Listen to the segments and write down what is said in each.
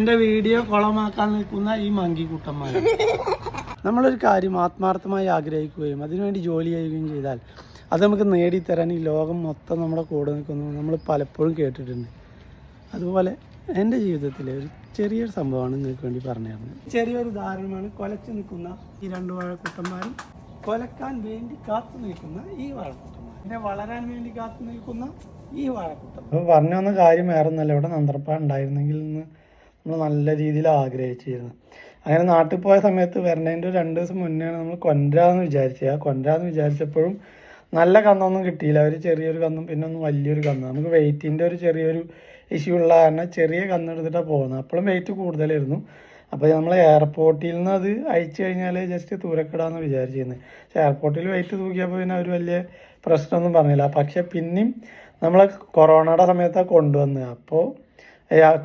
എന്റെ വീഡിയോ കുളമാക്കാൻ നിൽക്കുന്ന ഈ മങ്കിക്കുട്ടന്മാർ നമ്മളൊരു കാര്യം ആത്മാർത്ഥമായി ആഗ്രഹിക്കുകയും അതിനുവേണ്ടി ജോലി ചെയ്യുകയും ചെയ്താൽ അത് നമുക്ക് നേടിത്തരാൻ ഈ ലോകം മൊത്തം നമ്മുടെ കൂടെ നിൽക്കുന്നു നമ്മൾ പലപ്പോഴും കേട്ടിട്ടുണ്ട്. അതുപോലെ എന്റെ ജീവിതത്തിലെ ഒരു ചെറിയൊരു സംഭവമാണ് നിങ്ങൾക്ക് വേണ്ടി പറഞ്ഞു തരുന്നത്. ചെറിയൊരു ഉദാഹരണമാണ് കൊലച്ചു നിൽക്കുന്ന ഈ രണ്ട് വാഴക്കുട്ടന്മാരും കൊലക്കാൻ വേണ്ടി കാത്തു നിൽക്കുന്ന ഈ വാഴക്കൂട്ടന്മാർ പിന്നെ വളരാൻ വേണ്ടി കാത്തു നിൽക്കുന്ന ഈ വാഴക്കൂട്ടം അപ്പോൾ പറഞ്ഞു വന്ന കാര്യം വേറെ ഒന്നല്ല ഇവിടെ നന്ദർപ്പാടുണ്ടായിരുന്നെങ്കിൽ എന്ന് നമ്മൾ നല്ല രീതിയിൽ ആഗ്രഹിച്ചിരുന്നു. അങ്ങനെ നാട്ടിൽ പോയ സമയത്ത് വരുന്നതിന്റെ ഒരു രണ്ട് ദിവസം മുന്നെയാണ് നമ്മൾ കൊണ്ടുവരാമെന്ന് വിചാരിച്ചത്. ആ കൊണ്ടുവരാമെന്ന് വിചാരിച്ചപ്പോഴും നല്ല കന്നൊന്നും കിട്ടിയില്ല. ഒരു ചെറിയൊരു കന്നും പിന്നെ ഒന്ന് വലിയൊരു കന്ന്. നമുക്ക് വെയിറ്റിന്റെ ഒരു ചെറിയൊരു ഇഷ്യൂ ഉള്ള കാരണം ചെറിയ കന്നെടുത്തിട്ടാണ് പോകുന്നത്. അപ്പോഴും വെയിറ്റ് കൂടുതലായിരുന്നു. അപ്പോൾ നമ്മൾ എയർപോർട്ടിൽ നിന്ന് അത് അയച്ചു കഴിഞ്ഞാൽ ജസ്റ്റ് തൂരക്കിടാന്ന് വിചാരിച്ചിരുന്നത് പക്ഷേ എയർപോർട്ടിൽ വെയിറ്റ് തൂക്കിയപ്പോൾ പിന്നെ അവർ വലിയ പ്രശ്നമൊന്നും പറഞ്ഞില്ല. പക്ഷെ പിന്നെയും നമ്മളെ കൊറോണയുടെ സമയത്താണ് കൊണ്ടുവന്നത്. അപ്പോൾ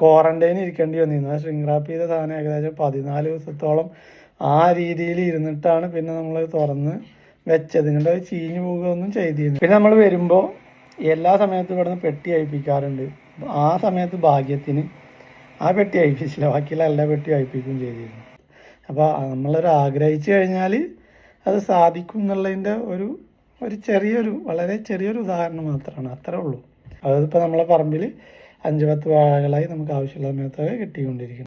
ക്വാറന്റൈൻ ഇരിക്കേണ്ടി വന്നിരുന്നു ആ റാപ്പ് ചെയ്ത സാധനം ഏകദേശം പതിനാല് ദിവസത്തോളം ആ രീതിയിൽ ഇരുന്നിട്ടാണ് പിന്നെ നമ്മൾ തുറന്ന് വെച്ചത്. ഇങ്ങോട്ട് അത് ചീഞ്ഞു പോകുകയൊന്നും ചെയ്തിരുന്നു പിന്നെ നമ്മൾ വരുമ്പോൾ എല്ലാ സമയത്തും ഇവിടുന്ന് പെട്ടി അയപ്പിക്കാറുണ്ട് ആ സമയത്ത് ഭാഗ്യത്തിന് ആ പെട്ടി അയപ്പിച്ചില്ല ബാക്കിയുള്ള എല്ലാ പെട്ടി അയപ്പിക്കുകയും ചെയ്തിരുന്നു. അപ്പോൾ നമ്മളൊരു ആഗ്രഹിച്ചു കഴിഞ്ഞാൽ അത് സാധിക്കും എന്നുള്ളതിന്റെ ഒരു ഒരു ചെറിയൊരു വളരെ ചെറിയൊരു ഉദാഹരണം മാത്രമാണ്. അത്രേ ഉള്ളൂ. അതിപ്പോൾ നമ്മളെ പറമ്പിൽ അഞ്ച് പത്ത് വാഴകളായി നമുക്ക് ആവശ്യമുള്ള സമയത്തൊക്കെ കിട്ടിക്കൊണ്ടിരിക്കുന്നു